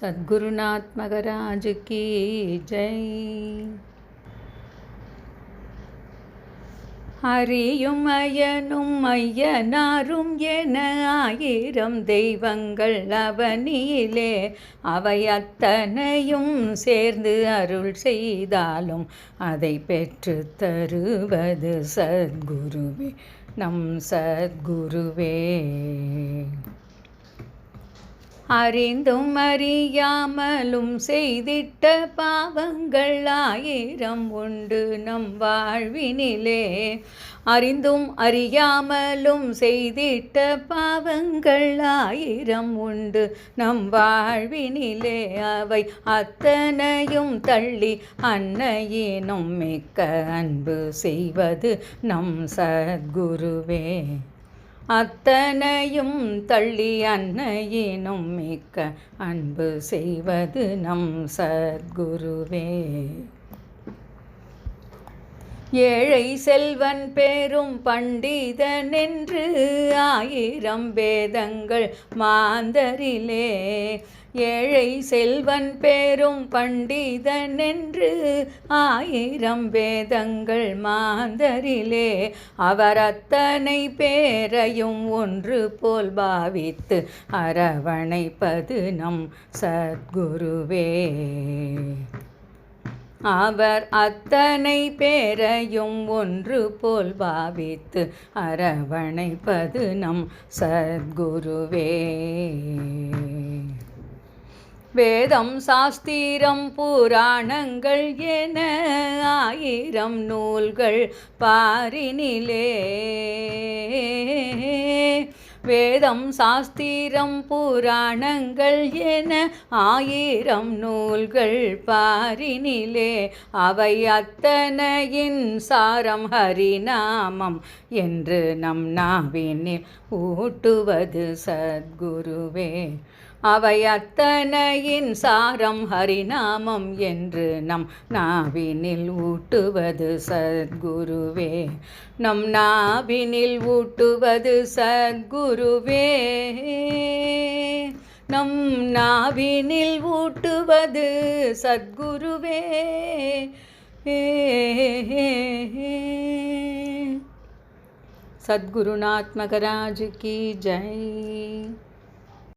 சத்குருநாத் மகராஜ் கி ஜெய். அறியும் அயனும் ஐயனாரும் என ஆயிரம் தெய்வங்கள் அவனியிலே அவை அத்தனையும் சேர்ந்து அருள் செய்தாலும் அதை பெற்று தருவது சத்குருவே. நம் சத்குருவே. அறிந்தும் அறியாமலும் செய்திட்ட பாவங்கள் ஆயிரம் உண்டு நம் வாழ்வினிலே. அறிந்தும் அறியாமலும் செய்திட்ட பாவங்கள் ஆயிரம் உண்டு நம் வாழ்வினிலே. அவை அத்தனையும் தள்ளி அன்னையினும் மிக்க அன்பு செய்வது நம் சத்குருவே. அத்தனையும் தள்ளி அன்னையினும் மிக்க அன்பு செய்வது நம் சத்குருவே. ஏழை செல்வன் பெரும் பண்டிதனென்று ஆயிரம் வேதங்கள் மாந்தரிலே. ஏழை செல்வன் பெரும் பண்டிதனென்று ஆயிரம் வேதங்கள் மாந்தரிலே. அவர் அத்தனை பேரையும் ஒன்று போல் பாவித்து அரவணைப்பது நம் சத்குருவே. அவர் அத்தனை பேரையும் ஒன்று போல் பாவித்து அரவணைப்பது நம் சத்குருவே. வேதம் சாஸ்திரம் புராணங்கள் என ஆயிரம் நூல்கள் பாரினிலே. வேதம் சாஸ்திரம் புராணங்கள் என ஆயிரம் நூல்கள் பாரினிலே. அவை அத்தனையின் சாரம் ஹரிநாமம் என்று நம் நாவினில் ஊட்டுவது சத்குருவே. அவை அத்தனையின் சாரம் ஹரிநாமம் என்று நம் நாவினில் ஊட்டுவது சத்குருவே. நம் நாவினில் ஊட்டுவது குருவே நம் நாவினில் ஊட்டுவது சத்குருவே. சத்குருநாத்மகராஜ் கி. ஜெய்